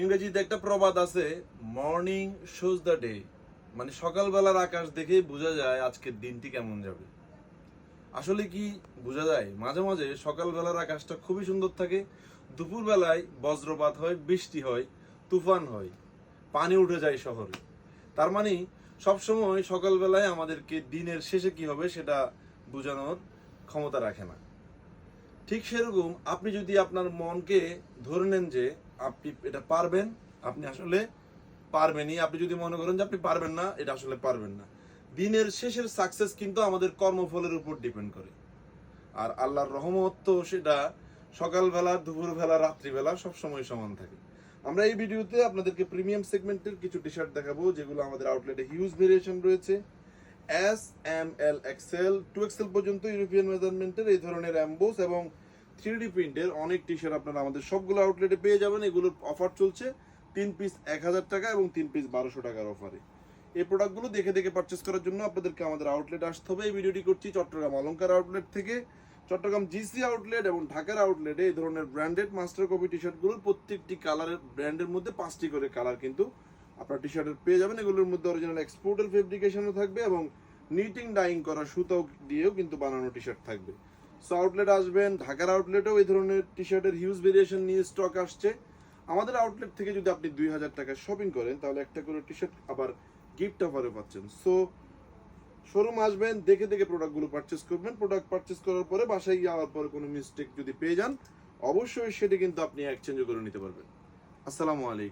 ইংরেজিতে একটা প্রবাদ আছে মর্নিং শোজ দ্য ডে মানে সকালবেলার আকাশ দেখেই বোঝা যায় আজকের দিনটি কেমন যাবে। আসলে কি বোঝা যায়? মাঝে মাঝে সকালবেলার আকাশটা খুবই সুন্দর থাকে, দুপুরবেলায় বজ্রপাত হয়, বৃষ্টি হয়, তুফান হয়, পানি উঠে যায় শহরে। তার মানে সবসময় সকালবেলায় আমাদেরকে দিনের শেষে কি হবে সেটা বোঝানোর ক্ষমতা রাখে না। ঠিক সেরকম আপনি যদি আপনার মনকে ধরে নেন যে আপনি এটা পারবেন, আপনি আসলে পারবেনই। আপনি যদি মনে করেন যে আপনি পারবেন না, এটা আসলে পারবেন না। দিনের শেষের সাকসেস কিন্তু আমাদের কর্মফলের উপর ডিপেন্ড করে। আর আল্লাহর রহমত তো সেটা সকালবেলা, দুপুরবেলা, রাত্রিবেলা সবসময় সমান থাকে। আমরা এই ভিডিওতে আপনাদেরকে প্রিমিয়াম সেগমেন্টের কিছু টি শার্ট দেখাবো, যেগুলো আমাদের আউটলেটে হিউজ ভেরিয়েশন রয়েছে। S M L XL two XL পর্যন্ত ইউরোপিয়ান মেজারমেন্টের এই ধরনের অ্যাম্বোস এবং থ্রি ডি প্রিন্টের অনেক টি শার্ট আপনারা আমাদের সবগুলো আউটলেটে পেয়ে যাবেন। এগুলোর অফার চলছে। তিন পিস এক হাজার টাকা এবং তিন পিস বারোশো টাকার অফারে এই প্রোডাক্টগুলো দেখে দেখে পারচেস করার জন্য আপনাদেরকে আমাদের আউটলেট আসতে হবে। এই ভিডিওটি করছি চট্টগ্রাম অলংকার আউটলেট থেকে। চট্টগ্রাম জিসি আউটলেট এবং ঢাকার আউটলেটে এই ধরনের ব্র্যান্ডেড মাস্টার কপি টি শার্টগুলোর প্রত্যেকটি কালারের ব্র্যান্ডের মধ্যে পাঁচটি করে কালার কিন্তু আপনার টি শার্টের পেয়ে যাবেন। এগুলোর মধ্যে অরিজিনাল এক্সপোর্টের ফেব্রিকেশনও থাকবে এবং নিটিং ডাইং করা সুতো দিয়েও কিন্তু বানানো টি শার্ট থাকবে। সো আউটলেট আসবেন, ঢাকার আউটলেটেও এই ধরনের টি শার্টের হিউজ ভেরিয়েশন নিয়ে স্টক আসছে। আমাদের আউটলেট থেকে যদি আপনি দুই হাজার টাকা শপিং করেন, তাহলে একটা করে টি শার্ট আবার গিফট অফারে পাচ্ছেন। সো শোরুম আসবেন, দেখে দেখে প্রোডাক্টগুলো পারচেস করবেন। প্রোডাক্ট পারচেস করার পরে বাসায় যাওয়ার পরে কোনো মিস্টেক যদি পেয়ে যান, অবশ্যই সেটি কিন্তু আপনি এক্সচেঞ্জ করে নিতে পারবেন। আসসালামু আলাইকুম।